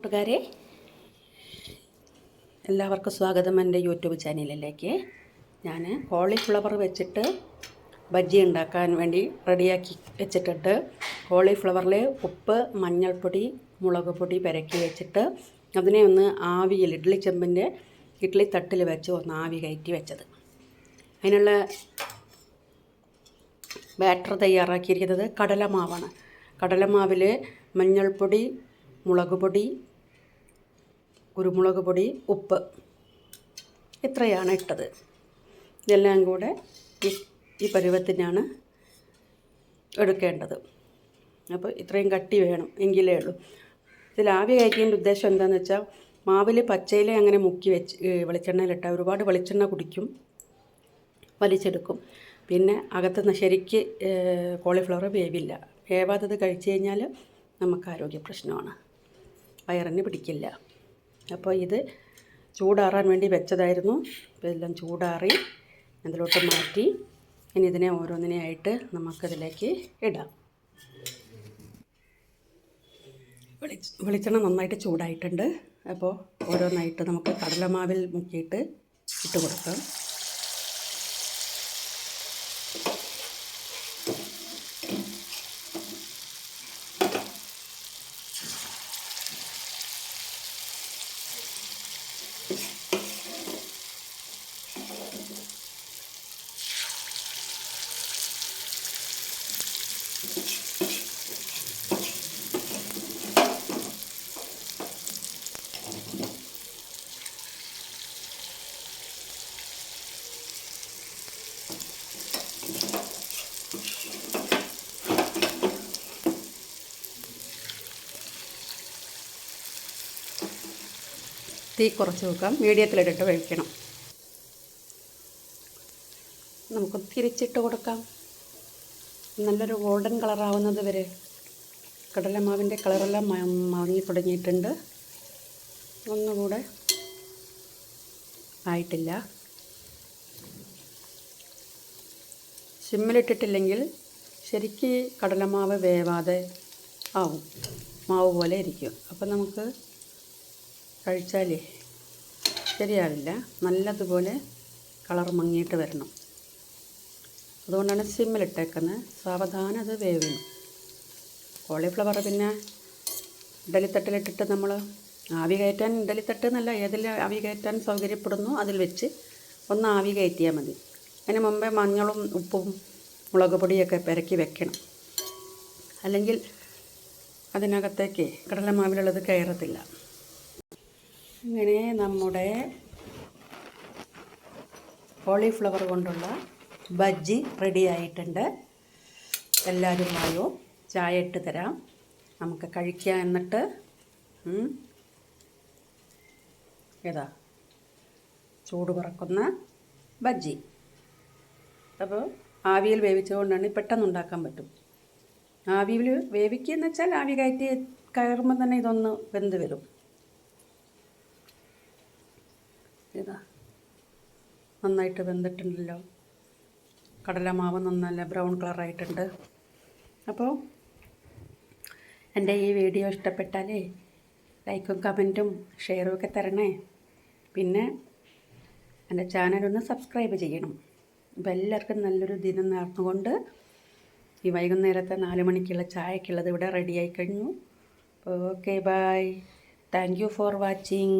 കൂട്ടുകാരെ എല്ലാവർക്കും സ്വാഗതം എന്റെ യൂട്യൂബ് ചാനലിലേക്ക്. ഞാൻ കോളിഫ്ലവർ വെച്ചിട്ട് ബജ്ജി ഉണ്ടാക്കാൻ വേണ്ടി റെഡിയാക്കി വെച്ചിട്ടുണ്ട്. കോളിഫ്ലവറിൽ ഉപ്പ് മഞ്ഞൾപ്പൊടി മുളക് പൊടി പെരക്കി വെച്ചിട്ട് അതിനെ ഒന്ന് ആവിയിൽ ഇഡ്ഡലി ചെമ്പിന്റെ ഇഡ്ഡലി തട്ടിൽ വെച്ച് ഒന്ന് ആവി കയറ്റി വെച്ചത്. അതിനുള്ള ബാറ്റർ തയ്യാറാക്കിയിരിക്കുന്നത് കടലമാവാണ്. കടലമാവിൽ മഞ്ഞൾപ്പൊടി മുളക് പൊടി കുരുമുളക് പൊടി ഉപ്പ് ഇത്രയാണ് ഇട്ടത്. ഇതെല്ലാം കൂടെ ഈ പരുവത്തിനാണ് എടുക്കേണ്ടത്. അപ്പോൾ ഇത്രയും കട്ടി വേണം എങ്കിലേ ഉള്ളൂ. ഇതിൽ ആവി കയറ്റിയതിന്റെ ഉദ്ദേശം എന്താണെന്ന് വെച്ചാൽ മാവിൽ പച്ചയില അങ്ങനെ മുക്കി വെച്ച് വെളിച്ചെണ്ണയിലിട്ടാൽ ഒരുപാട് വെളിച്ചെണ്ണ കുടിക്കും വലിച്ചെടുക്കും. പിന്നെ അകത്തുനിന്ന് ശരിക്ക് കോളിഫ്ലവർ വേവില്ല. വേവാത്തത് കഴിച്ചു കഴിഞ്ഞാൽ നമുക്ക് ആരോഗ്യ പ്രശ്നമാണ് വയറിന് പിടിക്കില്ല. അപ്പോൾ ഇത് ചൂടാറാൻ വേണ്ടി വെച്ചതായിരുന്നു. അപ്പോൾ എല്ലാം ചൂടാറി അതിലോട്ട് മാറ്റി ഇനി ഇതിനെ ഓരോന്നിനെയായിട്ട് നമുക്കതിലേക്ക് ഇടാം. വെളി വെളിച്ചെണ്ണ നന്നായിട്ട് ചൂടായിട്ടുണ്ട്. അപ്പോൾ ഓരോന്നായിട്ട് നമുക്ക് കടലമാവിൽ മുക്കിയിട്ട് ഇട്ട് കൊടുക്കാം. തീ കുറച്ച് വെക്കാം. മീഡിയത്തിലിട്ടിട്ട് വേവിക്കണം. നമുക്ക് തിരിച്ചിട്ട് കൊടുക്കാം. നല്ലൊരു ഗോൾഡൻ കളറാവുന്നത് വരെ കടലമാവിന്റെ കളറെല്ലാം മാങ്ങി തുടങ്ങിയിട്ടുണ്ട്. ഒന്നുകൂടെ ആയിട്ടില്ല. സിമ്മിലിട്ടിട്ടില്ലെങ്കിൽ ശരിക്ക് കടലമാവ് വേവാതെ ആവും. മാവ് പോലെ ഇരിക്കും. അപ്പം നമുക്ക് കഴിച്ചാലേ ശരിയാവില്ല. നല്ലതുപോലെ കളർ മങ്ങിയിട്ട് വരണം. അതുകൊണ്ടാണ് സിമ്മിലിട്ടേക്കുന്നത് സാവധാനം അത് വേവിനും കോളിഫ്ലവർ പിന്നെ ഇഡലിത്തട്ടിലിട്ടിട്ട് നമ്മൾ ആവി കയറ്റാൻ ഇഡലിത്തട്ട് എന്നല്ല ഏതിൽ ആവി കയറ്റാൻ സൗകര്യപ്പെടുന്നു അതിൽ വെച്ച് ഒന്ന് ആവി കയറ്റിയാൽ മതി. അതിന് മുമ്പേ മഞ്ഞളും ഉപ്പും മുളക് പൊടിയൊക്കെ പെരക്കി വെക്കണം. അല്ലെങ്കിൽ അതിനകത്തേക്ക് കടലമാവിലുള്ളത് കയറത്തില്ല. ഇങ്ങനെ നമ്മുടെ കോളിഫ്ലവർ കൊണ്ടുള്ള ബജ്ജി റെഡി ആയിട്ടുണ്ട്. എല്ലാവരും ചായ ഇട്ട് തരാം. നമുക്ക് കഴിക്കാം എന്നിട്ട്. ഏതാ? ചൂട് പറക്കുന്ന ബജ്ജി. അപ്പോൾ ആവിയിൽ വേവിച്ചതുകൊണ്ടാണ് പെട്ടെന്ന് ഉണ്ടാക്കാൻ പറ്റും. ആവിയിൽ വേവിക്കുക എന്ന് വെച്ചാൽ ആവി കയറ്റി കയറുമ്പോൾ തന്നെ ഇതൊന്ന് വെന്ത് വരും. ഇതാ നന്നായിട്ട് വെന്തിട്ടുണ്ടല്ലോ. കടലമാവ് നന്നല്ല ബ്രൗൺ കളറായിട്ടുണ്ട്. അപ്പോൾ എന്റെ ഈ വീഡിയോ ഇഷ്ടപ്പെട്ടാലേ ലൈക്കും കമന്റും ഷെയറും ഒക്കെ തരണേ. പിന്നെ എന്റെ ചാനലൊന്ന് സബ്സ്ക്രൈബ് ചെയ്യണം. അപ്പോൾ എല്ലാവർക്കും നല്ലൊരു ദിനം നേർന്നുകൊണ്ട് ഈ വൈകുന്നേരത്തെ നാല് മണിക്കുള്ള ചായക്കുള്ളത് ഇവിടെ റെഡിയായി കഴിഞ്ഞു. Okay bye thank you for watching.